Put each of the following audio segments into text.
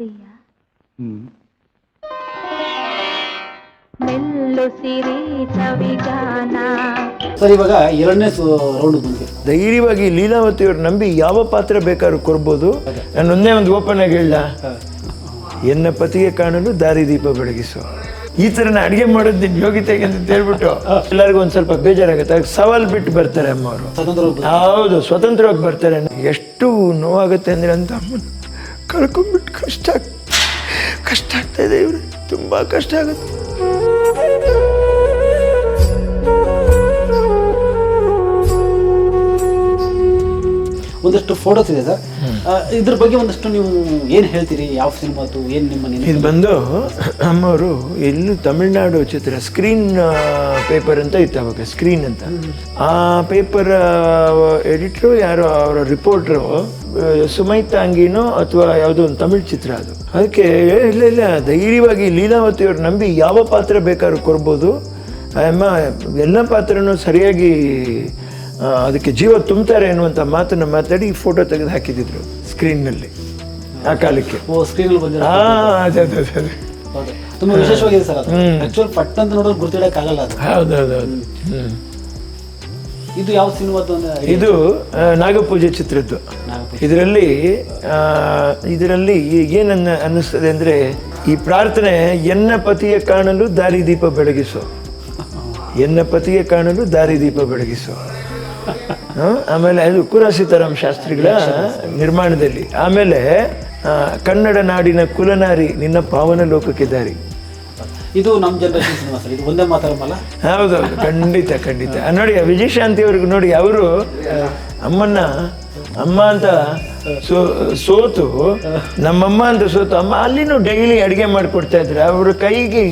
ಪ್ರಿಯ. ಮೆಲ್ಲು ಸಿರಿ ಸವಿಗಾನ sir ಇವಾಗ ಎರಡನೇ round ಬಂದ್ವಿ ಧೈರ್ಯವಾಗಿ ಲೀಲಾವತಿಯವ್ರು ನಂಬಿ ಯಾವ ಪಾತ್ರ ಬೇಕಾದ್ರೂ ಕೊಡ್ಬೋದು. ನಾನು ಒಂದೇ ಒಂದು ಓಪನ್ ಆಗಿ ಹೇಳ ಎನ್ನ ಪತಿಗೆ ಕಾಣಲು ದಾರಿದೀಪ ಬೆಳಗಿಸು. ಈ ಥರ ನಾ ಅಡುಗೆ ಮಾಡೋದು ನಿನ್ನ ಯೋಗ್ಯತೆಗೆ ಅಂತ ಹೇಳ್ಬಿಟ್ಟು ಎಲ್ಲರಿಗೂ ಒಂದು ಸ್ವಲ್ಪ ಬೇಜಾರಾಗುತ್ತೆ. ಅದಕ್ಕೆ ಸವಾಲ್ ಬಿಟ್ಟು ಬರ್ತಾರೆ ಅಮ್ಮ ಅವರು ಹೌದು ಸ್ವತಂತ್ರವಾಗಿ ಬರ್ತಾರೆ. ಎಷ್ಟು ನೋವಾಗುತ್ತೆ ಅಂದ್ರೆ ಅಂತ ಅಮ್ಮನ ಕಳ್ಕೊಂಡ್ಬಿಟ್ಟು ಕಷ್ಟ ಕಷ್ಟ ಆಗ್ತಾ ಇದೆ ಇವ್ರೆ. ತುಂಬ ಕಷ್ಟ ಆಗುತ್ತೆ. ಒಂದಷ್ಟು ಫೋಟೋಸ್ ಇದೆ ಸರ್ ಇದ್ರ ಬಗ್ಗೆ ಒಂದಷ್ಟು ನೀವು ಏನು ಹೇಳ್ತೀರಿ? ಯಾವ ಸಿನಿಮಾದು ಏನು ನಿಮ್ಮ? ಇದು ಬಂದು ಅಮ್ಮವರು ಎಲ್ಲೂ ತಮಿಳ್ನಾಡು ಚಿತ್ರ ಸ್ಕ್ರೀನ್ ಪೇಪರ್ ಅಂತ ಇತ್ತು ಅವಾಗ ಸ್ಕ್ರೀನ್ ಅಂತ ಆ ಪೇಪರ್ ಎಡಿಟ್ರು ಯಾರು ಅವರ ರಿಪೋರ್ಟ್ರು ಸುಮೈತಾಂಗಿನೋ ಅಥವಾ ಯಾವುದೋ ಒಂದು ತಮಿಳ್ ಚಿತ್ರ ಅದು. ಅದಕ್ಕೆ ಇಲ್ಲ ಇಲ್ಲ ಧೈರ್ಯವಾಗಿ ಲೀಲಾವತಿಯವ್ರು ನಂಬಿ ಯಾವ ಪಾತ್ರ ಬೇಕಾದ್ರೂ ಕೊಡ್ಬೋದು. ಅಮ್ಮ ಎಲ್ಲ ಪಾತ್ರನೂ ಸರಿಯಾಗಿ ಅದಕ್ಕೆ ಜೀವ ತುಂಬ್ತಾರೆ ಅನ್ನುವಂಥ ಮಾತನ್ನು ಮಾತಾಡಿ ಫೋಟೋ ತೆಗೆದು ಹಾಕಿದ್ರು ಸ್ಕ್ರೀನ್ನಲ್ಲಿ ಆ ಕಾಲಕ್ಕೆ. ಓ ಸ್ಕ್ರೀನ್ ಆ, ಅದೇ ಅದೇ ಅದೇ ಅದೇ. ಹೌದು. ತುಂಬಾ ವಿಶೇಷವಾಗಿದೆ ಸರ್ ಅದು. ಆಕ್ಚುಲ್ ಪಟ್ ಅಂತ ನೋಡೋದು ಗುರ್ತಿಡಕ್ಕಾಗಲ್ಲ ಅದು. ಹೌದು ಹೌದು ಇದು ಯಾವ ಸಿನಿಮಾದು ಅಂದ್ರೆ ಇದು ನಾಗಪೂಜೆ ಚಿತ್ರದ್ದು. ಇದರಲ್ಲಿ ಇದರಲ್ಲಿ ಏನನ್ನ ಅನ್ನಿಸ್ತದೆ ಅಂದ್ರೆ ಈ ಪ್ರಾರ್ಥನೆ ಎನ್ನ ಪತಿಯ ಕಾಣಲು ದಾರಿದೀಪ ಬೆಳಗಿಸು. ಎನ್ನ ಪತಿಯ ಕಾಣಲು ದಾರಿದೀಪ ಬೆಳಗಿಸು. ಹ? ಆಮೇಲೆ ಅದು ಕುರ ಸೀತಾರಾಮ್ ಶಾಸ್ತ್ರಿಗಳ ನಿರ್ಮಾಣದಲ್ಲಿ. ಆಮೇಲೆ ಕನ್ನಡ ನಾಡಿನ ಕುಲನಾರಿ ನಿನ್ನ ಪಾವನ ಲೋಕಕ್ಕೆ ದಾರಿ. ಇದು ನಮ್ಮ ಜನರೇಷನ್ ಸಿನಿಮಾ ಸರ್ ಇದು ಒಂದೇ ಮಾತಾಡಮಲ್ಲ ಹೌದೌದು ಖಂಡಿತ ಖಂಡಿತ. ನೋಡಿ ವಿಜಯಶಾಂತಿ ಅವ್ರಿಗೆ ನೋಡಿ ಅವರು ಅಮ್ಮನ್ನ ಅಮ್ಮ ಅಂತ ಸೋ ಸೋತು ನಮ್ಮಮ್ಮ ಅಂತ ಸೋತು ಅಮ್ಮ ಅಲ್ಲಿನೂ ಡೈಲಿ ಅಡುಗೆ ಮಾಡಿಕೊಡ್ತಾ ಇದ್ರು. ಅವ್ರ ಕೈಗೆ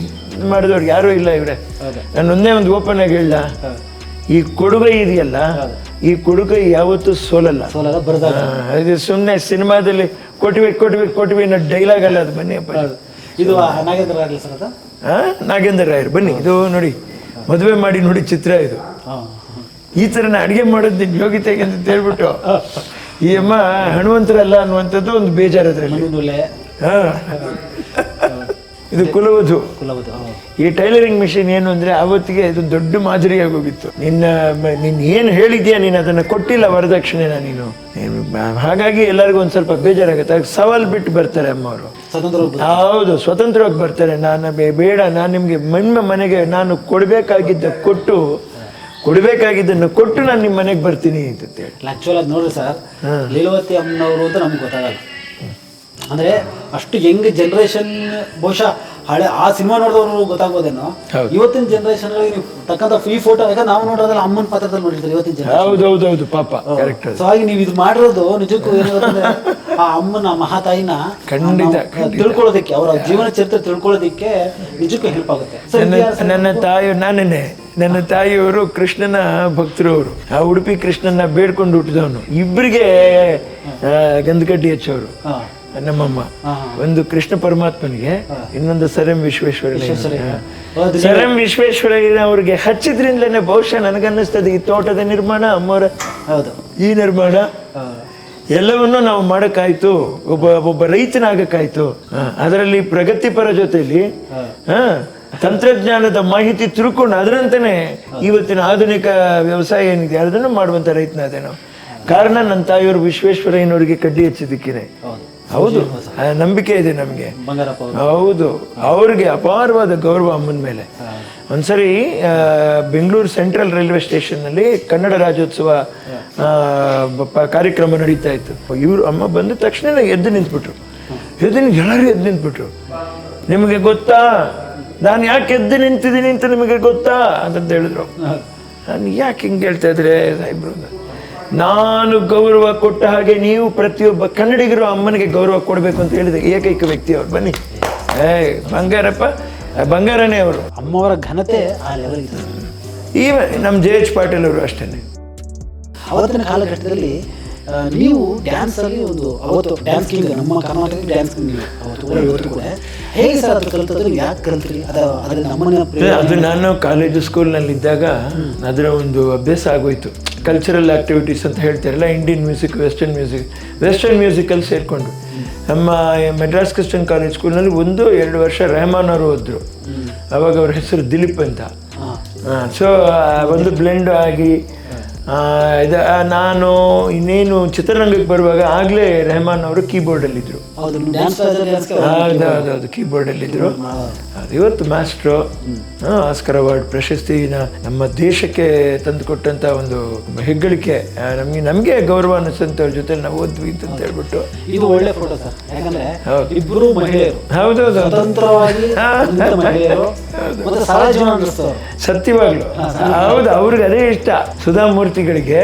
ಮಾಡಿದವ್ರು ಯಾರೂ ಇಲ್ಲ ಇವ್ರೆ. ನಾನು ಒಂದೇ ಒಂದು ಓಪನ್ ಆಗಿ ಹೇಳ ಈ ಕೊಡುಗೈ ಇದೆಯಲ್ಲ ಈ ಕೊಡುಗೈ ಯಾವತ್ತೂ ಸೋಲಲ್ಲ. ಸೋಲಲ್ಲ ಬರದಾಗ ಇದು ಸುಮ್ಮನೆ ಸಿನಿಮಾದಲ್ಲಿ ಕೊಟ್ವಿ ಕೊಟ್ವಿ ಕೊಟ್ವಿ ಅನ್ನೋ ಡೈಲಾಗ್ ಅಲ್ಲ ಅದು ಬನ್ನಿ ಇದು ನಾಗೇಂದ್ರ ರಾಯರ್ ಸರ್ ಅದು? ಆ, ನಾಗೇಂದ್ರ ರಾಯರ್ ಬನ್ನಿ ಇದು ನೋಡಿ ಮದುವೆ ಮಾಡಿ ನೋಡಿ ಚಿತ್ರ ಇದು. ಈ ಥರ ನಾ ಅಡುಗೆ ಮಾಡೋದು ನಿನ್ನ ಯೋಗ್ಯತೆಗೆ ಅಂತ ಹೇಳ್ಬಿಟ್ಟು ಈ ಅಮ್ಮ ಹನುಮಂತರಲ್ಲ ಅನ್ನುವಂಥದ್ದು ಒಂದು ಬೇಜಾರು ಅದರಲ್ಲಿ. ಹಾ. ಇದು ಕುಲವಧು. ಕುಲವಧು ಈ ಟೈಲರಿಂಗ್ ಮಿಷಿನ್ ಏನು ಅಂದರೆ ಆವತ್ತಿಗೆ ಇದು ದೊಡ್ಡ ಮಾದರಿಯಾಗಿ ಹೋಗಿತ್ತು. ನಿನ್ನ ನೀನು ಏನು ಹೇಳಿದ್ಯಾ ನೀನು ಅದನ್ನು ಕೊಟ್ಟಿಲ್ಲ ವರದಕ್ಷಿಣೆ ನೀನು. ಹಾಗಾಗಿ ಎಲ್ಲರಿಗೂ ಒಂದು ಸ್ವಲ್ಪ ಬೇಜಾರಾಗುತ್ತೆ. ಆಗ ಸವಾಲ್ ಬಿಟ್ಟು ಬರ್ತಾರೆ ಅಮ್ಮವರು. ಅವರು ಹೋಗ್ಬೋದು. ಹೌದು ಸ್ವತಂತ್ರವಾಗಿ ಬರ್ತಾರೆ. ನಾನು ಬೇಡ ನಾನು ನಿಮಗೆ ನಿಮ್ಮ ಮನೆಗೆ ನಾನು ಕೊಡಬೇಕಾಗಿದ್ದ ಕೊಟ್ಟು ಕೊಡಬೇಕಾಗಿದ್ದನ್ನು ಕೊಟ್ಟು ನಾನು ನಿಮ್ಮ ಮನೆಗೆ ಬರ್ತೀನಿ ಅಂತೇಳಿ ಆಕ್ಚುಲ್ ಅದು ನೋಡ್ರಿ ಸರ್ ಲೀಲವತಿ ಅಮ್ಮನವರು ಅಂತ ನಮ್ಗೆ ಗೊತ್ತಾಗಲ್ಲ. ಅಂದ್ರೆ ಅಷ್ಟು ಯಂಗ್ ಜನರೇಷನ್ ಬಹುಶಃ ಹಳೆ ಆ ಸಿನಿಮಾ ನೋಡಿದವರು ಗೊತ್ತಾಗೋದೇನೋ. ಇವತ್ತಿನ ಜನರೇಷನ್ ನೀವು ತಕ್ಕಂತ ಈ ಫೋಟೋ ಆಗ ನಾವು ನೋಡೋದಲ್ಲ ಅಮ್ಮನ ಪಾತ್ರದಲ್ಲಿ ನೋಡಿರ್ತೀವಿ ಇವತ್ತಿನ ಜನರೇಷನ್ ಪಾಪ ಸೊ ಹಾಗೆ ನೀವು ಇದು ಮಾಡಿರೋದು ನಿಜಕ್ಕೂ ಏನಂದ್ರೆ ಆ ಅಮ್ಮನ ಮಹಾತಾಯಿನ ತಿಳ್ಕೊಳ್ಳೋದಕ್ಕೆ ಅವರ ಜೀವನ ಚರಿತ್ರೆ ತಿಳ್ಕೊಳ್ಳೋದಕ್ಕೆ ನಿಜಕ್ಕೂ ಹೆಲ್ಪ್ ಆಗುತ್ತೆ. ನನ್ನ ನನ್ನ ತಾಯಿ ನಾನೇ ನನ್ನ ತಾಯಿಯವರು ಕೃಷ್ಣನ ಭಕ್ತರು ಅವರು ಆ ಉಡುಪಿ ಕೃಷ್ಣನ ಬೇಡ್ಕೊಂಡು ಹುಟ್ಟಿದವನು. ಇಬ್ಬರಿಗೆ ಗಂಧಕಡ್ಡಿ ಹೆಚ್ಚವರು ನಮ್ಮಮ್ಮ. ಒಂದು ಕೃಷ್ಣ ಪರಮಾತ್ಮನಿಗೆ ಇನ್ನೊಂದು ಸರ್ ಹೌದು, ಸರ್ ಎಂ ವಿಶ್ವೇಶ್ವರಯ್ಯ ಅವ್ರಿಗೆ ಹಚ್ಚಿದ್ರಿಂದಲೇ ಬಹುಶಃ ನನಗನ್ನಿಸ್ತದೆ ಈ ತೋಟದ ನಿರ್ಮಾಣ ಅಮ್ಮವರ ಈ ನಿರ್ಮಾಣ. ಎಲ್ಲವನ್ನು ನಾವು ಮಾಡಕ್ಕಾಯ್ತು. ಒಬ್ಬ ಒಬ್ಬ ರೈತನಾಗಕ್ಕಾಯ್ತು. ಅದರಲ್ಲಿ ಪ್ರಗತಿಪರ ಜೊತೆಯಲ್ಲಿ ಹ, ತಂತ್ರಜ್ಞಾನದ ಮಾಹಿತಿ ತಿಳ್ಕೊಂಡು ಅದರಂತೆಯೇ ಇವತ್ತಿನ ಆಧುನಿಕ ವ್ಯವಸಾಯ ಏನಿದೆ ಅದನ್ನು ಮಾಡುವಂತ ರೈತನಾದೆ ನಾವು. ಕಾರಣ ನನ್ನ ತಾಯಿಯವರು ವಿಶ್ವೇಶ್ವರಯ್ಯನವರಿಗೆ ಕಡ್ಡಿ ಹಚ್ಚಿದ್ದಕ್ಕೇನೆ ಹೌದು. ನಂಬಿಕೆ ಇದೆ ನಮಗೆ. ಹೌದು. ಅವ್ರಿಗೆ ಅಪಾರವಾದ ಗೌರವ ಅಮ್ಮನ ಮೇಲೆ. ಒಂದ್ಸರಿ ಬೆಂಗಳೂರು ಸೆಂಟ್ರಲ್ ರೈಲ್ವೆ ಸ್ಟೇಷನ್ನಲ್ಲಿ ಕನ್ನಡ ರಾಜ್ಯೋತ್ಸವ ಕಾರ್ಯಕ್ರಮ ನಡೀತಾ ಇತ್ತು. ಇವರು ಅಮ್ಮ ಬಂದ ತಕ್ಷಣ ಎದ್ದು ನಿಂತ್ಬಿಟ್ರು. ಎದ್ದು ನಿಂತು ಎಲ್ಲರೂ ಎದ್ದು ನಿಂತ್ಬಿಟ್ರು. ನಿಮಗೆ ಗೊತ್ತಾ? ನಾನು ಯಾಕೆ ಎದ್ದು ನಿಂತಿದ್ದೀನಿ ಅಂತ ನಿಮಗೆ ಗೊತ್ತಾ? ಅಂತಂತ ಹೇಳಿದ್ರು. ನಾನು ಯಾಕೆ ಹಿಂಗೆ ಹೇಳ್ತಾ ಇದ್ರೆ. ನಾನು ಗೌರವ ಕೊಟ್ಟ ಹಾಗೆ ನೀವು ಪ್ರತಿಯೊಬ್ಬ ಕನ್ನಡಿಗರು ಅಮ್ಮನಿಗೆ ಗೌರವ ಕೊಡಬೇಕು ಅಂತ ಹೇಳಿದ ಏಕೈಕ ವ್ಯಕ್ತಿ ಅವ್ರು. ಬನ್ನಿ. ಏ ಬಂಗಾರಪ್ಪ ಬಂಗಾರನೇ ಅವರು. ಅಮ್ಮವರ ಘನತೆ ಆ ಲೆವೆಲ್ ನಮ್ಮ ಜೆ ಎಚ್ ಪಾಟೀಲ್ ಅವರು ಅಷ್ಟೇ ಅವತ್ತಿನ ಕಾಲಘಟ್ಟದಲ್ಲಿ ನೀವು ಡ್ಯಾನ್ಸ್ ಅಲ್ಲಿ ಒಂದು ಅವತ್ತು ಡ್ಯಾನ್ಸ್ ಕಿಂಗ್ ನಮ್ಮ ಕರ್ನಾಟಕ ಡ್ಯಾನ್ಸ್ ಕಿಂಗ್ ಅವತ್ತು ಇವತ್ತು ಕೂಡ. ಹೇಗೆ ಸರ್ ಅದು ಕಲ್ತದ್ದು? ಯಾಕೆ ಕಲ್ತ್ರಿ? ಅದು ನಮ್ಮನ್ನ ಅದು ನಾನು ಕಾಲೇಜು ಸ್ಕೂಲ್ನಲ್ಲಿ ಇದ್ದಾಗ ಅದರ ಒಂದು ಅಭ್ಯಾಸ ಆಗೋಯ್ತು. ಕಲ್ಚರಲ್ ಆಕ್ಟಿವಿಟೀಸ್ ಅಂತ ಹೇಳ್ತಾರಲ್ಲ Indian music western music western musically ಸೇರಿಕೊಂಡು ನಮ್ಮ ಮೆಡ್ರಾಸ್ ಕ್ರಿಶ್ಚಿಯನ್ ಕಾಲೇಜ್ ಸ್ಕೂಲ್ನಲ್ಲಿ ಒಂದು ಎರಡು ವರ್ಷ ರೆಹಮಾನ್ ಅವರು ಹೋದರು ಅವಾಗ ಅವ್ರ ಹೆಸರು ದಿಲೀಪ್ ಅಂತ. ಸೊ ಒಂದು ಬ್ಲೆಂಡ್ ಆಗಿ ಇದು ನಾನು ಇನ್ನೇನು ಚಿತ್ರರಂಗಕ್ಕೆ ಬರುವಾಗ ಆಗಲೇ ರೆಹಮಾನ್ ಅವರು ಕೀಬೋರ್ಡಲ್ಲಿದ್ದರು ಹೌದು ಹೌದು ಕೀಬೋರ್ಡಲ್ಲಿದ್ದರು ಅದು ಇವತ್ತು ಮಾಸ್ಟ್ರು ಆಸ್ಕರ್ ಅವಾರ್ಡ್ ಪ್ರಶಸ್ತಿನ ನಮ್ಮ ದೇಶಕ್ಕೆ ತಂದುಕೊಟ್ಟಂಥ ಒಂದು ಹೆಗ್ಗಳಿಕೆ. ನಮಗೆ ನಮಗೆ ಗೌರವ ಅನಿಸಂಥವ್ರ ಜೊತೆ ನಾವು ಓದ್ವಿ ಅಂತ ಹೇಳ್ಬಿಟ್ಟು. ಇದು ಒಳ್ಳೆ ಫೋಟೋ ಸರ್. ಯಾಕಂದ್ರೆ ಹೌದು. ಇಬ್ರು ಮಹಿಳೆಯರು. ಹೌದು ಹೌದು ಹೌದು. ಸ್ವತಂತ್ರವಾಗಿ ಮಹಿಳೆಯರು. ಸತ್ಯವಾಗ್ಲು. ಹೌದು ಅವ್ರಿಗೆ ಅದೇ ಇಷ್ಟ. ಸುಧಾಮೂರ್ತಿಗಳಿಗೆ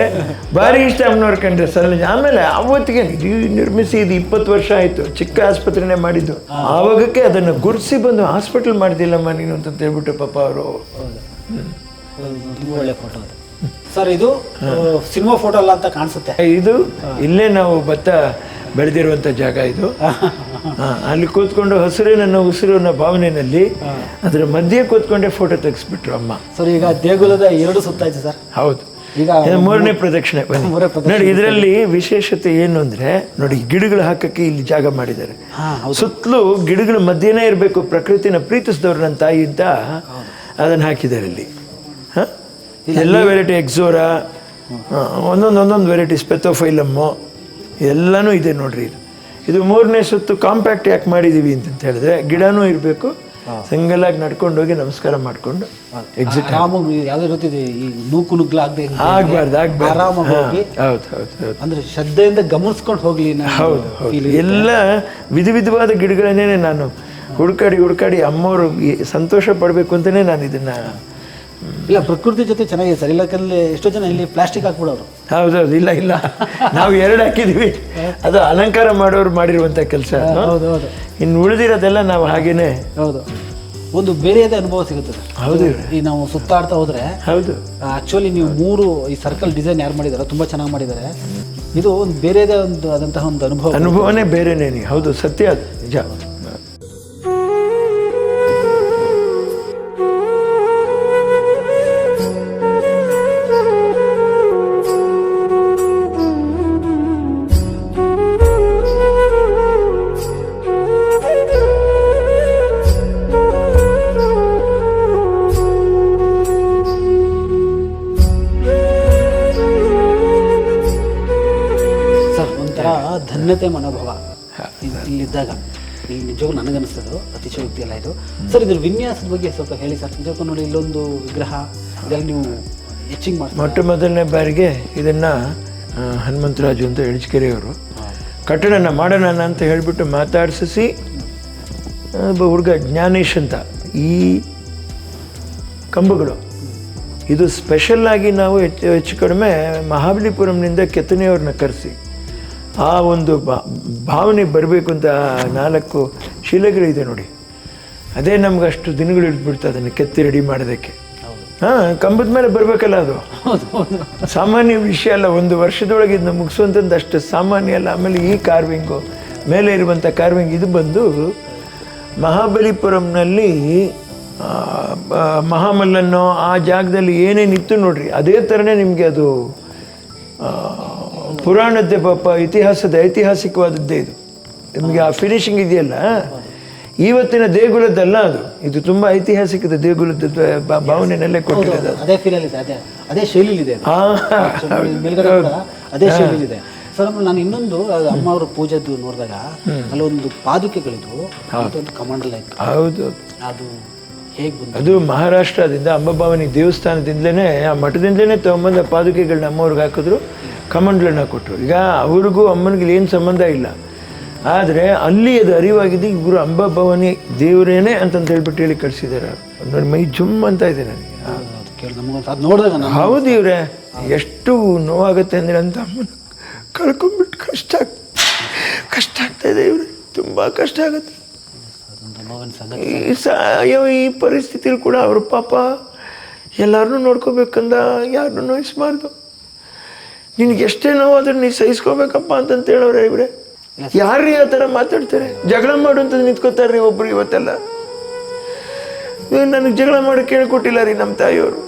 ಭಾರಿ ಇಷ್ಟ ನೋಡ್ಕೊಂಡ್ರೆ ಕಂಡ್ರೆ ಸಲ್ಲ ಆಮೇಲೆ ಅವತ್ತಿಗೆ ಇದು ನಿರ್ಮಿಸಿ ಇದು ಇಪ್ಪತ್ತು ವರ್ಷ ಆಯ್ತು. ಚಿಕ್ಕ ಆಸ್ಪತ್ರೆನೇ ಮಾಡಿದ್ದು. ಆವಾಗಕ್ಕೆ ಅದನ್ನು ಗುರ್ಸಿ ಬಂದು ಹಾಸ್ಪಿಟಲ್ ಮಾಡಿದಿಲ್ಲಮ್ಮ ನೀನು ಅಂತ ಹೇಳ್ಬಿಟ್ಟು ಪಾಪ ಅವರು. ತುಂಬಾ ಒಳ್ಳೆ ಫೋಟೋ ಅದು. ಸರ್ ಇದು ಸಿನಿಮಾ ಫೋಟೋ ಅಲ್ಲ ಅಂತ ಕಾಣಿಸುತ್ತೆ. ಇದು ಇಲ್ಲೇ ನಾವು ಭತ್ತ ಬೆಳೆದಿರುವಂಥ ಜಾಗ ಇದು. ಅಲ್ಲಿ ಕೂತ್ಕೊಂಡು ಹಸಿರೇ ನನ್ನ ಉಸಿರು ಅನ್ನೋ ಭಾವನೆಯಲ್ಲಿ ಅದರ ಮಧ್ಯೆ ಕೂತ್ಕೊಂಡೆ ಫೋಟೋ ತೆಗೆಸ್ಬಿಟ್ರು ಅಮ್ಮ. ಸರ್ ಈಗ ದೇಗುಲದ ಎರಡು ಸುತ್ತಾಯ್ತು ಸರ್. ಹೌದು. ಮೂರನೇ ಪ್ರದಕ್ಷಿಣೆ ಬನ್ನಿ. ಮೂರನೇ ಪ್ರದಕ್ಷಿಣೆ. ನೋಡಿ ಇದರಲ್ಲಿ ವಿಶೇಷತೆ ಏನು ಅಂದ್ರೆ ನೋಡಿ ಗಿಡಗಳು ಹಾಕಕ್ಕೆ ಇಲ್ಲಿ ಜಾಗ ಮಾಡಿದ್ದಾರೆ. ಸುತ್ತಲೂ ಗಿಡಗಳ ಮಧ್ಯನೇ ಇರಬೇಕು ಪ್ರಕೃತಿನ ಪ್ರೀತಿಸಿದವ್ರು ನನ್ನ ತಾಯಿ ಅಂತ ಅದನ್ನು ಹಾಕಿದ್ದಾರೆ ಇಲ್ಲಿ. ಹ? ಎಲ್ಲ ವೆರೈಟಿ ಎಕ್ಸೋರಾ ಒಂದೊಂದು ಒಂದೊಂದು ವೆರೈಟಿ ಸ್ಪೆಥೋಫೈಲಮ್ಮು ಎಲ್ಲನೂ ಇದೆ ನೋಡ್ರಿ ಇದು. ಇದು ಮೂರನೇ ಸುತ್ತು ಕಾಂಪ್ಯಾಕ್ಟ್ ಯಾಕೆ ಮಾಡಿದ್ದೀವಿ ಅಂತ ಹೇಳಿದ್ರೆ ಗಿಡನೂ ಇರಬೇಕು ಸಿಂಗಲ್ ಆಗಿ ನಡ್ಕೊಂಡು ಹೋಗಿ ನಮಸ್ಕಾರ ಮಾಡ್ಕೊಂಡು ಎಕ್ಸಿಟ್ ಆರಾಮಾಗಿ ಯಾವುದೇ ರೀತಿ ಈ ನೂಕು ನುಗ್ಲ ಆಗದೆ ಆಗ್ಬಾರ್ದು ಆಗ್ಬಾರ್ದು. ಆರಾಮಾಗಿ ಹೋಗಿ. ಹೌದು ಹೌದು ಹೌದು. ಅಂದ್ರೆ ಶ್ರದ್ಧೆಯಿಂದ ಗಮನಿಸ್ಕೊಂಡು ಹೋಗ್ಲಿ ಹೌದು ಎಲ್ಲ ವಿಧ ವಿಧವಾದ ಗಿಡಗಳನ್ನೇ ನಾನು ಹುಡುಕಾಡಿ ಹುಡುಕಾಡಿ ಅಮ್ಮವರು ಸಂತೋಷ ಪಡಬೇಕು ಅಂತಲೇ ನಾನು ಇದನ್ನ ಇಲ್ಲ ಪ್ರಕೃತಿ ಜೊತೆ ಚೆನ್ನಾಗಿದೆ ಸರ್. ಇಲ್ಲ ಎಷ್ಟೋ ಜನ ಇಲ್ಲಿ ಪ್ಲಾಸ್ಟಿಕ್ ಹಾಕ್ಬಿಡೋರು. ಹೌದೌದು ಇಲ್ಲ ಇಲ್ಲ. ನಾವು ಎರಡು ಹಾಕಿದೀವಿ ಅದು ಅಲಂಕಾರ ಮಾಡೋರು ಮಾಡಿರುವಂಥ ಕೆಲಸ ಹೌದು ಹೌದು. ಇನ್ನು ಉಳಿದಿರೋದೆಲ್ಲ ನಾವು ಹಾಗೇನೆ ಹೌದು. ಒಂದು ಬೇರೆಯದೇ ಅನುಭವ ಸಿಗುತ್ತೆ. ಸರ್. ಹೌದು. ಈ ನಾವು ಸುತ್ತಾಡ್ತಾ ಹೋದ್ರೆ ಹೌದು. ಆಕ್ಚುಲಿ ನೀವು ಮೂರು ಈ ಸರ್ಕಲ್ ಡಿಸೈನ್ ಯಾರು ಮಾಡಿದಾರೆ ತುಂಬಾ ಚೆನ್ನಾಗಿ ಮಾಡಿದ್ದಾರೆ. ಇದು ಒಂದು ಬೇರೆದೇ ಒಂದು ಆದಂತಹ ಒಂದು ಅನುಭವ. ಅನುಭವನೇ ಬೇರೆನೇ ಹೌದು ಸತ್ಯ ಅದು. ನಿಜ. ಧನ್ಯತೆ ಮನೋಭಾವ ಇಲ್ಲಿದ್ದಾಗ. ಇಲ್ಲಿ ನಿಜವಾಗ್ಲೂ ನನಗನ್ನಿಸ್ತದು ಅತಿಶಯೋಕ್ತಿ ಎಲ್ಲ ಇದು. ಸರ್ ಇದ್ರ ವಿನ್ಯಾಸದ ಬಗ್ಗೆ ಸ್ವಲ್ಪ ಹೇಳಿ ಸರ್. ನಿಜಕ್ಕೂ ನೋಡಿ ಇಲ್ಲೊಂದು ವಿಗ್ರಹ ಇದೆಲ್ಲ ನೀವು ಹೆಚ್ಚಿಂಗ್ ಮಾಡ್ತೀರಾ? ಮೊಟ್ಟ ಮೊದಲನೇ ಬಾರಿಗೆ ಇದನ್ನ ಹನುಮಂತರಾಜು ಅಂತ ಎಣಿಸ್ಕೆರೆಯವರು ಕಟ್ಟಡನ ಮಾಡೋಣ ಅಂತ ಹೇಳಿಬಿಟ್ಟು ಮಾತಾಡಿಸಿ ಒಬ್ಬ ಹುಡುಗ ಜ್ಞಾನೇಶ್ ಅಂತ. ಈ ಕಂಬಗಳು. ಇದು ಸ್ಪೆಷಲ್ ಆಗಿ ನಾವು ಹೆಚ್ಚು ಹೆಚ್ಚು ಕಡಿಮೆ ಮಹಾಬಲಿಪುರಂನಿಂದ ಕೆತ್ತನೆಯವ್ರನ್ನ ಕರೆಸಿ. ಆ ಒಂದು ಭಾವನೆ ಬರಬೇಕು ಅಂತ ನಾಲ್ಕು ಶಿಲೆಗಳಿದೆ ನೋಡಿ. ಅದೇ ನಮ್ಗೆ ಅಷ್ಟು ದಿನಗಳು ಇಟ್ಬಿಡ್ತು ಅದನ್ನು ಕೆತ್ತಿ ರೆಡಿ ಮಾಡೋದಕ್ಕೆ. ಹಾಂ ಕಂಬದ ಮೇಲೆ ಬರಬೇಕಲ್ಲ ಅದು. ಸಾಮಾನ್ಯ ವಿಷಯ ಅಲ್ಲ ಒಂದು ವರ್ಷದೊಳಗೆ ಇದನ್ನ ಮುಗಿಸುವಂಥದ್ದು ಅಷ್ಟು ಸಾಮಾನ್ಯ ಅಲ್ಲ. ಆಮೇಲೆ ಈ ಕಾರ್ವಿಂಗು ಮೇಲೆ ಇರುವಂಥ ಕಾರ್ವಿಂಗ್ ಇದು ಬಂದು ಮಹಾಬಲಿಪುರಂನಲ್ಲಿ ಮಹಾಮಲ್ಲನ್ನು ಆ ಜಾಗದಲ್ಲಿ ಏನೇನಿತ್ತು ನೋಡ್ರಿ. ಅದೇ ಥರನೇ ನಿಮಗೆ ಅದು ಪುರಾಣದ್ದೇ ಪಾಪ ಇತಿಹಾಸದ ಐತಿಹಾಸಿಕವಾದದ್ದೇ ಇದು. ನಿಮಗೆ ಆ ಫಿನಿಶಿಂಗ್ ಇದೆಯಲ್ಲ? ಇವತ್ತಿನ ದೇಗುಲದ್ದಲ್ಲ ಅದು. ಇದು ತುಂಬ ಐತಿಹಾಸಿಕ ದೇಗುಲದ ಭಾವನೆ ಭಾವನೆಯಲ್ಲೇ ಕೊಟ್ಟಿರೋದು ಅದು. ಅದೇ ಫೀಲ್ ಇದೆ ಅದೇ ಅದೇ ಶೈಲಿಲಿದೆ ಅದು. ಶೈಲಿಲಿದೆ. ಸರ್ ನಾನು ಇನ್ನೊಂದು ಅಮ್ಮ ಅವ್ರ ಪೂಜೆದ್ದು ನೋಡಿದಾಗ ಅಲ್ಲೊಂದು ಪಾದುಕೆಗಳಿದ್ವು. ಒಂದು ಕಮಾಂಡಲ್ ಇತ್ತು ಹೌದು. ಅದು ಹೇಗೆ ಅದು ಮಹಾರಾಷ್ಟ್ರದಿಂದ ಅಂಬಭವಾನಿ ದೇವಸ್ಥಾನದಿಂದಲೇ ಆ ಮಠದಿಂದಲೇ ತೊಗೊಂಬಂದ ಪಾದುಕೆಗಳನ್ನ ಅಮ್ಮವ್ರಿಗೆ ಹಾಕಿದ್ರು ಕಮಂಡ್ಲನ್ನ ಕೊಟ್ಟರು ಈಗ ಅವ್ರಿಗೂ ಅಮ್ಮನಿಗೆ ಏನು ಸಂಬಂಧ ಇಲ್ಲ. ಆದರೆ ಅಲ್ಲಿ ಅದು ಅರಿವಾಗಿದ್ದು ಇವರು ಅಂಬಭವಾನಿ ದೇವರೇನೆ ಅಂತಂತ ಹೇಳ್ಬಿಟ್ಟು ಹೇಳಿ ಕಳಿಸಿದ್ದಾರೆ ನೋಡಿ ಮೈ ಜುಮ್ ಅಂತ ಇದೆ ನನಗೆ. ನೋಡಿದಾಗ ಹೌದು ಇವ್ರೆ. ಎಷ್ಟು ನೋವಾಗುತ್ತೆ ಅಂದರೆ ಅಂತ ಅಮ್ಮನ ಕಳ್ಕೊಂಡ್ಬಿಟ್ಟು ಕಷ್ಟ ಕಷ್ಟ ಆಗ್ತಾ ಇದೆ ಇವ್ರೆ. ತುಂಬ ಕಷ್ಟ ಆಗುತ್ತೆ. ನೋವಿನ ಈ ಪರಿಸ್ಥಿತಿಲಿ ಕೂಡ ಅವರು ಪಾಪ ಎಲ್ಲರನ್ನೂ ನೋಡ್ಕೋಬೇಕಂದ ಯಾರನ್ನೂ ನೋಯಿಸ್ಬಾರ್ದು. ನಿನಗೆ ಎಷ್ಟೇ ನೋವು ಅದನ್ನು ನೀ ಸಹಿಸ್ಕೋಬೇಕಪ್ಪ ಅಂತಂತ ಹೇಳೋರೆ ಇವ್ರೆ. ಯಾರ್ರೀ ಆ ಥರ ಮಾತಾಡ್ತಾರೆ? ಜಗಳ ಮಾಡು ಅಂತ ನಿಂತ್ಕೋತಾರ್ರಿ ಒಬ್ರು ಇವತ್ತೆಲ್ಲ. ನನಗೆ ಜಗಳ ಮಾಡಿ ಹೇಳ್ಕೊಟ್ಟಿಲ್ಲ ರೀ ನಮ್ಮ ತಾಯಿಯವರು.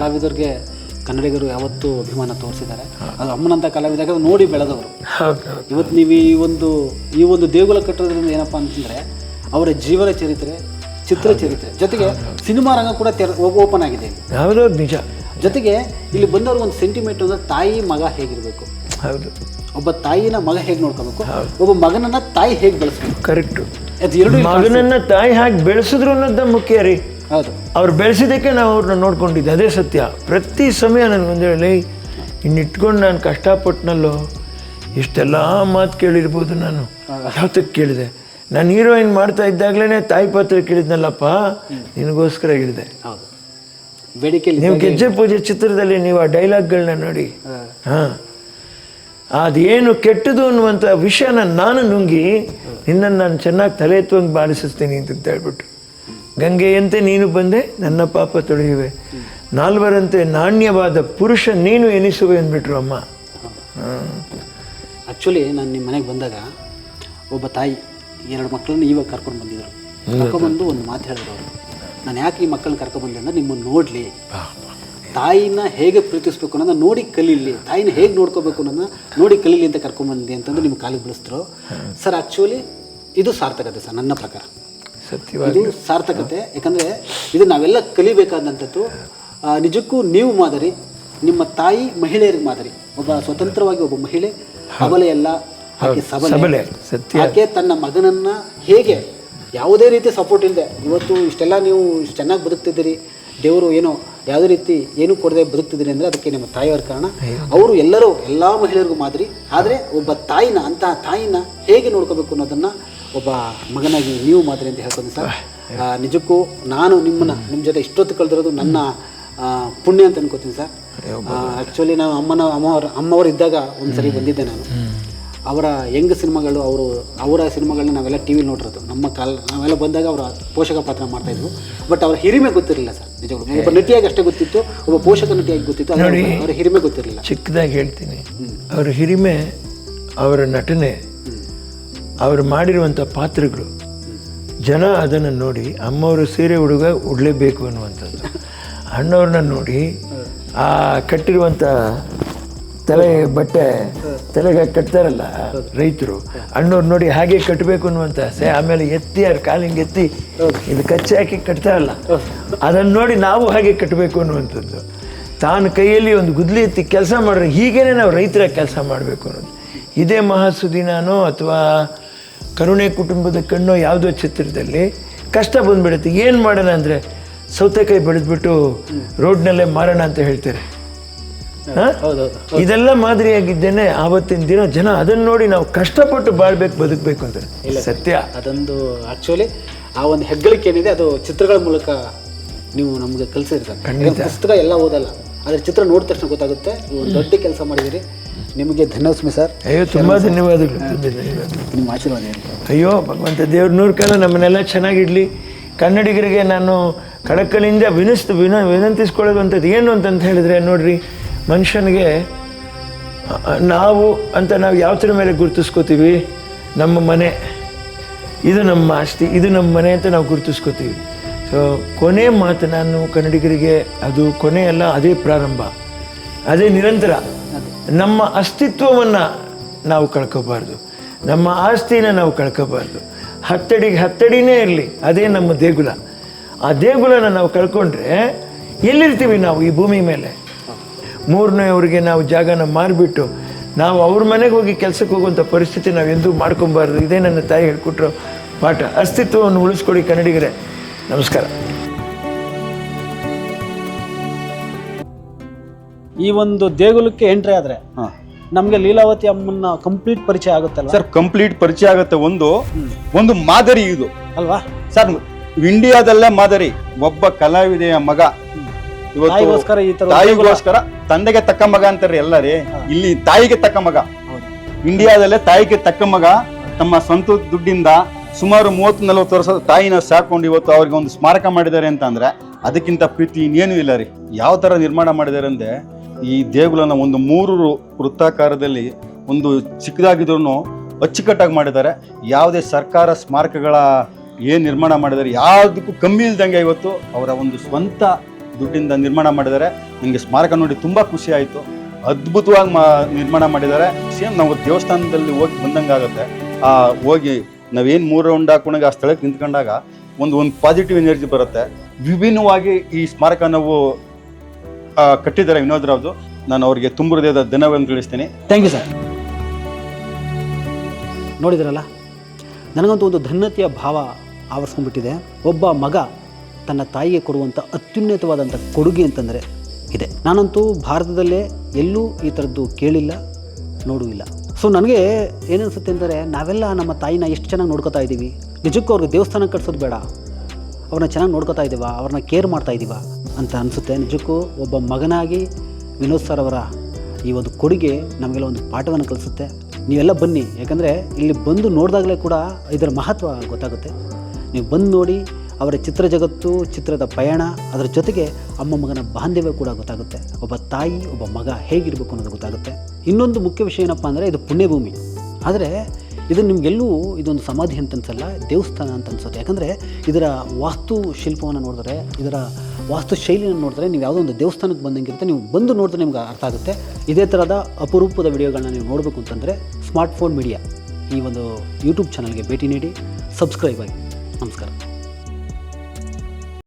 ಕಲಾವಿದರಿಗೆ ಕನ್ನಡಿಗರು ಯಾವತ್ತೂ ಅಭಿಮಾನ ತೋರಿಸಿದ್ದಾರೆ. ಅದು ಅಮ್ಮನಂತ ಕಲಾವಿದಾಗ ನೋಡಿ ಬೆಳೆದವರು. ಇವತ್ತು ನೀವು ಈ ಒಂದು ಈ ಒಂದು ದೇಗುಲ ಕಟ್ಟೋದ್ರಿಂದ ಏನಪ್ಪ ಅಂತಂದರೆ ಅವರ ಜೀವನ ಚರಿತ್ರೆ ಚಿತ್ರ ಚರಿತ್ರೆ ಜೊತೆಗೆ ಸಿನಿಮಾ ರಂಗ ಕೂಡ ತೆರ ಓಪನ್ ಆಗಿದೆ ನಿಜ. ಜೊತೆಗೆ ಇಲ್ಲಿ ಬಂದವರು ಒಂದು ಸೆಂಟಿಮೆಂಟ್ ಅಂದರೆ ತಾಯಿ ಮಗ ಹೇಗಿರಬೇಕು? ಹೌದು. ಒಬ್ಬ ತಾಯಿನ ಮಗ ಹೇಗೆ ನೋಡ್ಕೋಬೇಕು? ಒಬ್ಬ ಮಗನನ್ನ ತಾಯಿ ಹೇಗೆ ಬೆಳೆಸ್ಬೇಕು? ಕರೆಕ್ಟ್. ಅದು ಎರಡು ಮಗನನ್ನ ತಾಯಿ ಹಾಗೆ ಬೆಳೆಸಿದ್ರು ಅನ್ನೋದ ಮುಖ್ಯ ರೀ. ಹೌದು. ಅವ್ರು ಬೆಳೆಸಿದ್ದಕ್ಕೆ ನಾವು ಅವ್ರನ್ನ ನೋಡ್ಕೊಂಡಿದ್ದೆ. ಅದೇ ಸತ್ಯ. ಪ್ರತಿ ಸಮಯ ನನಗೊಂದು ಹೇಳಿ ಇನ್ನಿಟ್ಕೊಂಡು ನಾನು ಕಷ್ಟಪಟ್ಟನಲ್ಲೋ ಇಷ್ಟೆಲ್ಲ ಮಾತು ಕೇಳಿರ್ಬೋದು ನಾನು. ಯಾವತ್ತಕ್ಕೆ ಕೇಳಿದೆ. ನಾನು ಹೀರೋಯಿನ್ ಮಾಡ್ತಾ ಇದ್ದಾಗಲೇ ತಾಯಿ ಪಾತ್ರ ಕೇಳಿದ್ನಲ್ಲಪ್ಪ? ನಿನಗೋಸ್ಕರ ಹೇಳಿದೆ ನೀವು ಗೆಜ್ಜೆ ಪೂಜೆ ಚಿತ್ರದಲ್ಲಿ ನೀವು ಆ ಡೈಲಾಗ್ಗಳನ್ನ ನೋಡಿ. ಹಾಂ. ಅದೇನು ಕೆಟ್ಟದು ಅನ್ನುವಂಥ ವಿಷಯನ ನಾನು ನುಂಗಿ ನಿನ್ನನ್ನು ನಾನು ಚೆನ್ನಾಗಿ ತಲೆ ಎತ್ತುವಂಗೆ ಅಂತ ಹೇಳ್ಬಿಟ್ಟು ಗಂಗೆಯಂತೆ ನೀನು ಬಂದೆ ನನ್ನ ಪಾಪ ತೊಳೆಯುವೆ. ನಾಲ್ವರಂತೆ ನಾಣ್ಯವಾದ ಪುರುಷ ನೀನು ಎನಿಸುವೆ ಅಂದ್ಬಿಟ್ರು ಅಮ್ಮ. ಆಕ್ಚುಲಿ ಆ್ಯಕ್ಚುಲಿ ನಾನು ನಿಮ್ಮ ಮನೆಗೆ ಬಂದಾಗ ಒಬ್ಬ ತಾಯಿ ಎರಡು ಮಕ್ಕಳನ್ನು ಇವಾಗ ಕರ್ಕೊಂಡು ಬಂದಿದ್ರು. ಕರ್ಕೊಂಡ್ಬಂದು ಒಂದು ಮಾತು ಹೇಳಿದ್ರು ಅವರು. ನಾನು ಯಾಕೆ ಈ ಮಕ್ಕಳನ್ನ ಕರ್ಕೊಂಡ್ಬಂದೆ ಅಂದ್ರೆ ನಿಮ್ಮನ್ನು ನೋಡಲಿ. ತಾಯಿನ ಹೇಗೆ ಪ್ರೀತಿಸ್ಬೇಕು ಅನ್ನೋದನ್ನ ನೋಡಿ ಕಲೀಲಿ. ತಾಯಿನ ಹೇಗೆ ನೋಡ್ಕೋಬೇಕು ಅನ್ನೋದನ್ನ ನೋಡಿ ಕಲೀಲಿ ಅಂತ ಕರ್ಕೊಂಡ್ಬಂದಿ ಅಂತಂದು ನಿಮ್ಮ ಕಾಲಿಗೆ ಬೆಳೆಸಿದ್ರು. ಸರ್ ಆ್ಯಕ್ಚುಲಿ ಇದು ಸಾರ್ಥಕತೆ ಸರ್ ನನ್ನ ಪ್ರಕಾರ. ಸತ್ಯವಾಗಿ ಸಾರ್ಥಕತೆ. ಯಾಕಂದರೆ ಇದು ನಾವೆಲ್ಲ ಕಲಿಬೇಕಾದಂಥದ್ದು. ನಿಜಕ್ಕೂ ನೀವು ಮಾದರಿ ನಿಮ್ಮ ತಾಯಿ ಮಹಿಳೆಯರಿಗೆ ಮಾದರಿ. ಒಬ್ಬ ಸ್ವತಂತ್ರವಾಗಿ ಒಬ್ಬ ಮಹಿಳೆ ಅಬಲೆಯಲ್ಲ ಆಕೆ ಸಬಲೆ, ಸಬಲೆ ಆಕೆ ತನ್ನ ಮಗನನ್ನ ಹೇಗೆ ಯಾವುದೇ ರೀತಿ ಸಪೋರ್ಟ್ ಇಲ್ಲದೆ ಇವತ್ತು ಇಷ್ಟೆಲ್ಲ ನೀವು ಇಷ್ಟು ಚೆನ್ನಾಗಿ ಬದುಕ್ತಿದ್ದೀರಿ ದೇವರು ಏನೋ ಯಾವುದೇ ರೀತಿ ಏನು ಕೊಡದೆ ಬದುಕ್ತಿದ್ದೀರಿ ಅಂದರೆ ಅದಕ್ಕೆ ನಿಮ್ಮ ತಾಯಿಯವರ ಕಾರಣ. ಅವರು ಎಲ್ಲರೂ ಎಲ್ಲ ಮಹಿಳೆಯರಿಗೂ ಮಾದರಿ. ಆದರೆ ಒಬ್ಬ ತಾಯಿನ ಅಂತಹ ತಾಯಿನ ಹೇಗೆ ನೋಡ್ಕೋಬೇಕು ಅನ್ನೋದನ್ನು ಒಬ್ಬ ಮಗನಾಗಿ ನೀವು ಮಾತ್ರ ಅಂತ ಹೇಳ್ಕೊಂಡು ಸರ್. ನಿಜಕ್ಕೂ ನಾನು ನಿಮ್ಮನ್ನ ನಿಮ್ಮ ಜೊತೆ ಇಷ್ಟೊತ್ತು ಕಳೆದಿರೋದು ನನ್ನ ಪುಣ್ಯ ಅಂತ ಅನ್ಕೋತೀನಿ ಸರ್. ಆ್ಯಕ್ಚುಲಿ ನಾನು ಅಮ್ಮನ ಅಮ್ಮವ್ರ ಅಮ್ಮವರು ಇದ್ದಾಗ ಒಂದು ಸರಿ ಬಂದಿದ್ದೆ ನಾನು. ಅವರ ಹೆಂಗ್ ಸಿನಿಮಾಗಳು ಅವರು ಅವರ ಸಿನಿಮಾಗಳನ್ನ ನಾವೆಲ್ಲ ಟಿ ವಿಲಿ ನೋಡಿರೋದು. ನಮ್ಮ ಕಾಲ ನಾವೆಲ್ಲ ಬಂದಾಗ ಅವರ ಪೋಷಕ ಪಾತ್ರ ಮಾಡ್ತಾ ಇದ್ವು. ಬಟ್ ಅವರ ಹಿರಿಮೆ ಗೊತ್ತಿರಲಿಲ್ಲ ಸರ್ ನಿಜಗಳು ಒಬ್ಬ ನಟಿಯಾಗಿ ಅಷ್ಟೇ ಗೊತ್ತಿತ್ತು ಒಬ್ಬ ಪೋಷಕ ನಟಿಯಾಗಿ ಗೊತ್ತಿತ್ತು ಅವರ ಹಿರಿಮೆ ಗೊತ್ತಿರಲಿಲ್ಲ. ಚಿಕ್ಕದಾಗಿ ಹೇಳ್ತೀನಿ. ಅವರ ಹಿರಿಮೆ ಅವರ ನಟನೆ ಅವರು ಮಾಡಿರುವಂಥ ಪಾತ್ರಗಳು. ಜನ ಅದನ್ನು ನೋಡಿ, ಅಮ್ಮವರು ಸೀರೆ ಹುಡುಗ ಉಡಲೇಬೇಕು ಅನ್ನುವಂಥದ್ದು. ಅಣ್ಣವ್ರನ್ನ ನೋಡಿ, ಆ ಕಟ್ಟಿರುವಂಥ ತಲೆ ಬಟ್ಟೆ, ತಲೆಗೆ ಕಟ್ತಾರಲ್ಲ ರೈತರು, ಅಣ್ಣವ್ರು ನೋಡಿ ಹಾಗೆ ಕಟ್ಟಬೇಕು ಅನ್ನುವಂಥ ಆಸೆ, ಆಮೇಲೆ ಎತ್ತಿ, ಅವ್ರ ಕಾಲಿಂಗೆ ಎತ್ತಿ, ಇದು ಕಚ್ಚೆ ಹಾಕಿ ಕಟ್ತಾರಲ್ಲ, ಅದನ್ನು ನೋಡಿ ನಾವು ಹಾಗೆ ಕಟ್ಟಬೇಕು ಅನ್ನುವಂಥದ್ದು. ತಾನು ಕೈಯಲ್ಲಿ ಒಂದು ಗುದ್ಲಿ ಎತ್ತಿ ಕೆಲಸ ಮಾಡಿದ್ರೆ ಹೀಗೇನೆ ನಾವು ರೈತರ ಕೆಲಸ ಮಾಡಬೇಕು ಅನ್ನೋದು. ಇದೇ ಮಹಾಸುದಿನಾನೋ ಅಥವಾ ಕರುಣೆ ಕುಟುಂಬದ ಕಣ್ಣು ಯಾವುದೋ ಚಿತ್ರದಲ್ಲಿ ಕಷ್ಟ ಬಂದ್ಬಿಡುತ್ತೆ. ಏನು ಮಾಡೋಣ ಅಂದರೆ ಸೌತೆಕಾಯಿ ಬೆಳೆದ್ಬಿಟ್ಟು ರೋಡ್ನಲ್ಲೇ ಮಾರೋಣ ಅಂತ ಹೇಳ್ತಾರೆ. ಇದೆಲ್ಲ ಮಾದರಿಯಾಗಿದ್ದೇನೆ. ಆವತ್ತಿನ ದಿನ ಜನ ಅದನ್ನು ನೋಡಿ ನಾವು ಕಷ್ಟಪಟ್ಟು ಬಾಳ್ಬೇಕು ಬದುಕಬೇಕು ಇಲ್ಲ ಸತ್ಯ. ಅದೊಂದು ಆ್ಯಕ್ಚುಲಿ ಆ ಒಂದು ಹೆಗ್ಗಳಿಕೆ ಏನಿದೆ ಅದು ಚಿತ್ರಗಳ ಮೂಲಕ ನೀವು ನಮಗೆ ಕಲಿಸಿರ್ತಾರೆ. ಪುಸ್ತಕ ಎಲ್ಲ ಓದಲ್ಲ. ಆದರೆ ಚಿತ್ರ ನೋಡಿದ ತಕ್ಷಣ ಗೊತ್ತಾಗುತ್ತೆ ನೀವು ದೊಡ್ಡ ಕೆಲಸ ಮಾಡಿದಿರಿ. ನಿಮಗೆ ಧನ್ಯವಾದ ಸರ್. ಅಯ್ಯೋ ತುಂಬ ಧನ್ಯವಾದಗಳು. ತುಂಬ ನಿಮ್ಮ ಆಶೀರ್ವಾದ ಹೇಳಿ. ಅಯ್ಯೋ ಭಗವಂತ ದೇವ್ರ ನೂರು ಕಾಲ ನಮ್ಮನ್ನೆಲ್ಲ ಚೆನ್ನಾಗಿಡ್ಲಿ. ಕನ್ನಡಿಗರಿಗೆ ನಾನು ಕಡಕಲಿಂದ ವಿನಿಸ್ ವಿನ ವಿನಂತಿಸ್ಕೊಳ್ಳೋದಂಥದ್ದು ಏನು ಅಂತಂತ ಹೇಳಿದ್ರೆ ನೋಡ್ರಿ ಮನುಷ್ಯನಿಗೆ ನಾವು ಅಂತ ನಾವು ಯಾವತ್ತರ ಮೇಲೆ ಗುರುತಿಸ್ಕೋತೀವಿ? ನಮ್ಮ ಮನೆ. ಇದು ನಮ್ಮ ಆಸ್ತಿ ಇದು ನಮ್ಮ ಮನೆ ಅಂತ ನಾವು ಗುರುತಿಸ್ಕೋತೀವಿ. ಸೊ ಕೊನೆ ಮಾತು ನಾನು ಕನ್ನಡಿಗರಿಗೆ ಅದು ಕೊನೆಯಲ್ಲ ಅದೇ ಪ್ರಾರಂಭ. ಅದೇ ನಿರಂತರ. ನಮ್ಮ ಅಸ್ತಿತ್ವವನ್ನು ನಾವು ಕಳ್ಕೋಬಾರ್ದು. ನಮ್ಮ ಆಸ್ತಿನ ನಾವು ಕಳ್ಕೋಬಾರ್ದು. ಹತ್ತಡಿಗೆ ಹತ್ತಡಿನೇ ಇರಲಿ, ಅದೇ ನಮ್ಮ ದೇಗುಲ. ಆ ದೇಗುಲನ ನಾವು ಕಳ್ಕೊಂಡ್ರೆ ಎಲ್ಲಿರ್ತೀವಿ ನಾವು ಈ ಭೂಮಿ ಮೇಲೆ? ಮೂರನೇವ್ರಿಗೆ ನಾವು ಜಾಗನ ಮಾರಿಬಿಟ್ಟು, ನಾವು ಅವ್ರ ಮನೆಗೆ ಹೋಗಿ ಕೆಲಸಕ್ಕೆ ಹೋಗುವಂಥ ಪರಿಸ್ಥಿತಿ ನಾವು ಎಂದೂ ಮಾಡ್ಕೊಬಾರ್ದು. ಇದೇ ನನ್ನ ತಾಯಿ ಹೇಳ್ಕೊಟ್ರು ಪಾಠ. ಅಸ್ತಿತ್ವವನ್ನು ಉಳಿಸ್ಕೊಡಿ ಕನ್ನಡಿಗರೇ. ನಮಸ್ಕಾರ. ಈ ಒಂದು ದೇಗುಲಕ್ಕೆ ಎಂಟ್ರಿ ಆದರೆ ನಮಗೆ ಲೀಲಾವತಿ ಅಮ್ಮನ ಕಂಪ್ಲೀಟ್ ಪರಿಚಯ ಆಗುತ್ತಲ್ಲ ಸರ್ ಕಂಪ್ಲೀಟ್ ಪರಿಚಯ ಆಗುತ್ತೆ ಒಂದು. ಒಂದು ಮಾದರಿ ಇದು. ಅಲ್ವಾ? ಸರ್ ಇಂಡಿಯಾದಲ್ಲೇ ಮಾದರಿ. ಒಬ್ಬ ಕಲಾವಿದೆಯ ಮಗ. ತಾಯಿಗೋಸ್ಕರ ಈ ತರ ತಾಯಿಗೋಸ್ಕರ ತಂದೆಗೆ ತಕ್ಕ ಮಗ ಅಂತಾರೆ ಎಲ್ಲರೇ. ಇಲ್ಲಿ ತಾಯಿಗೆ ತಕ್ಕ ಮಗ. ಇಂಡಿಯಾದಲ್ಲೇ ತಾಯಿಗೆ ತಕ್ಕ ಮಗ. ತಮ್ಮ ಸ್ವಂತ ದುಡ್ಡಿಂದ ಸುಮಾರು ಮೂವತ್ತು ನಲವತ್ತು ವರ್ಷದ ತಾಯಿನ ಸಾಕೊಂಡು ಇವತ್ತು ಅವ್ರಿಗೆ ಒಂದು ಸ್ಮಾರಕ ಮಾಡಿದ್ದಾರೆ ಅಂತ ಅಂದ್ರೆ ಅದಕ್ಕಿಂತ ಪ್ರೀತಿ ಇನ್ನೇನು ಇಲ್ಲ ರೀ. ಯಾವ ತರ ನಿರ್ಮಾಣ ಮಾಡಿದ್ದಾರೆ ಅಂದ್ರೆ ಈ ದೇಗುಲನ ಒಂದು ಮೂರು ವೃತ್ತಾಕಾರದಲ್ಲಿ ಒಂದು ಚಿಕ್ಕದಾಗಿದ್ರು ಅಚ್ಚುಕಟ್ಟಾಗಿ ಮಾಡಿದ್ದಾರೆ. ಯಾವುದೇ ಸರ್ಕಾರ ಸ್ಮಾರಕಗಳ ಏನು ನಿರ್ಮಾಣ ಮಾಡಿದ್ದಾರೆ, ಯಾವುದಕ್ಕೂ ಕಮ್ಮಿ ಇಲ್ದಂಗೆ ಇವತ್ತು ಅವರ ಒಂದು ಸ್ವಂತ ದುಡ್ಡಿಂದ ನಿರ್ಮಾಣ ಮಾಡಿದ್ದಾರೆ. ನನಗೆ ಸ್ಮಾರಕ ನೋಡಿ ತುಂಬ ಖುಷಿ ಆಯಿತು. ಅದ್ಭುತವಾಗಿ ಮಾ ನಿರ್ಮಾಣ ಮಾಡಿದ್ದಾರೆ. ಸೇಮ್ ನಾವು ದೇವಸ್ಥಾನದಲ್ಲಿ ಹೋಗಿ ಬಂದಂಗಾಗುತ್ತೆ. ಆ, ಹೋಗಿ ನಾವೇನು ಮೂರು ರೌಂಡ್ ಹಾಕೊಂಡಾಗ ಆ ಸ್ಥಳಕ್ಕೆ ನಿಂತ್ಕೊಂಡಾಗ ಒಂದು ಒಂದು ಪಾಸಿಟಿವ್ ಎನರ್ಜಿ ಬರುತ್ತೆ. ವಿಭಿನ್ನವಾಗಿ ಈ ಸ್ಮಾರಕ ನಾವು ಕಟ್ಟಿದ್ದಾರೆ ವಿನೋದ್ ರಾವ್ದು. ನಾನು ಅವರಿಗೆ ತುಂಬ ಹೃದಯದ ಧನ್ಯವಾದ ತಿಳಿಸ್ತೇನೆ. ಥ್ಯಾಂಕ್ ಯು ಸರ್ ನೋಡಿದ್ರಲ್ಲ, ನನಗಂತೂ ಒಂದು ಧನ್ಯತೆಯ ಭಾವ ಆವರಿಸ್ಕೊಂಡ್ಬಿಟ್ಟಿದೆ. ಒಬ್ಬ ಮಗ ತನ್ನ ತಾಯಿಗೆ ಕೊಡುವಂಥ ಅತ್ಯುನ್ನತವಾದಂಥ ಕೊಡುಗೆ ಅಂತಂದರೆ ಇದೆ. ನಾನಂತೂ ಭಾರತದಲ್ಲೇ ಎಲ್ಲೂ ಈ ಥರದ್ದು ಕೇಳಿಲ್ಲ ನೋಡೂ ಇಲ್ಲ ಸೊ ನನಗೆ ಏನನ್ಸುತ್ತೆ ಅಂದರೆ, ನಾವೆಲ್ಲ ನಮ್ಮ ತಾಯಿನ ಎಷ್ಟು ಚೆನ್ನಾಗಿ ನೋಡ್ಕೋತಾ ಇದ್ದೀವಿ. ನಿಜಕ್ಕೂ ಅವ್ರಿಗೆ ದೇವಸ್ಥಾನ ಕಟ್ಸೋದು ಬೇಡ. ಅವ್ರನ್ನ ಚೆನ್ನಾಗಿ ನೋಡ್ಕೋತಾ ಇದ್ದೀವ? ಅವ್ರನ್ನ ಕೇರ್ ಮಾಡ್ತಾ ಇದ್ದೀವ? ಅಂತ ಅನಿಸುತ್ತೆ. ನಿಜಕ್ಕೂ ಒಬ್ಬ ಮಗನಾಗಿ ವಿನೋದ್ ಸರ್ ಅವರ ಈ ಒಂದು ಕೊಡುಗೆ ನಮಗೆಲ್ಲ ಒಂದು ಪಾಠವನ್ನು ಕಲಿಸುತ್ತೆ. ನೀವೆಲ್ಲ ಬನ್ನಿ, ಯಾಕಂದರೆ ಇಲ್ಲಿ ಬಂದು ನೋಡಿದಾಗಲೇ ಕೂಡ ಇದರ ಮಹತ್ವ ಗೊತ್ತಾಗುತ್ತೆ. ನೀವು ಬಂದು ನೋಡಿ ಅವರ ಚಿತ್ರ ಜಗತ್ತು, ಚಿತ್ರದ ಪಯಣ, ಅದರ ಜೊತೆಗೆ ಅಮ್ಮ ಮಗನ ಬಾಂಧವ್ಯ ಕೂಡ ಗೊತ್ತಾಗುತ್ತೆ. ಒಬ್ಬ ತಾಯಿ, ಒಬ್ಬ ಮಗ ಹೇಗಿರಬೇಕು ಅನ್ನೋದು ಗೊತ್ತಾಗುತ್ತೆ. ಇನ್ನೊಂದು ಮುಖ್ಯ ವಿಷಯ ಏನಪ್ಪ ಅಂದರೆ ಇದು ಪುಣ್ಯಭೂಮಿ. ಆದರೆ ಇದು ನಿಮಗೆಲ್ಲೂ ಇದೊಂದು ಸಮಾಧಿ ಅಂತ ಅನ್ಸಲ್ಲ, ದೇವಸ್ಥಾನ ಅಂತ ಅನ್ಸುತ್ತೆ. ಯಾಕಂದರೆ ಇದರ ವಾಸ್ತು ಶಿಲ್ಪವನ್ನು ನೋಡಿದ್ರೆ, ಇದರ ವಾಸ್ತು ಶೈಲಿಯನ್ನು ನೋಡಿದ್ರೆ ನೀವು ಯಾವುದೋ ಒಂದು ದೇವಸ್ಥಾನಕ್ಕೆ ಬಂದಂಗಿರುತ್ತೆ ನೀವು ಬಂದು ನೋಡಿದ್ರೆ ನಿಮ್ಗೆ ಅರ್ಥ ಆಗುತ್ತೆ. ಇದೇ ಥರದ ಅಪರೂಪದ ವಿಡಿಯೋಗಳನ್ನ ನೀವು ನೋಡಬೇಕು ಅಂತಂದರೆ ಸ್ಮಾರ್ಟ್ಫೋನ್ ಮೀಡಿಯಾ ಈ ಒಂದು ಯೂಟ್ಯೂಬ್ ಚಾನಲ್ಗೆ ಭೇಟಿ ನೀಡಿ. ಸಬ್ಸ್ಕ್ರೈಬ್ ಆಗಿ. ನಮಸ್ಕಾರ.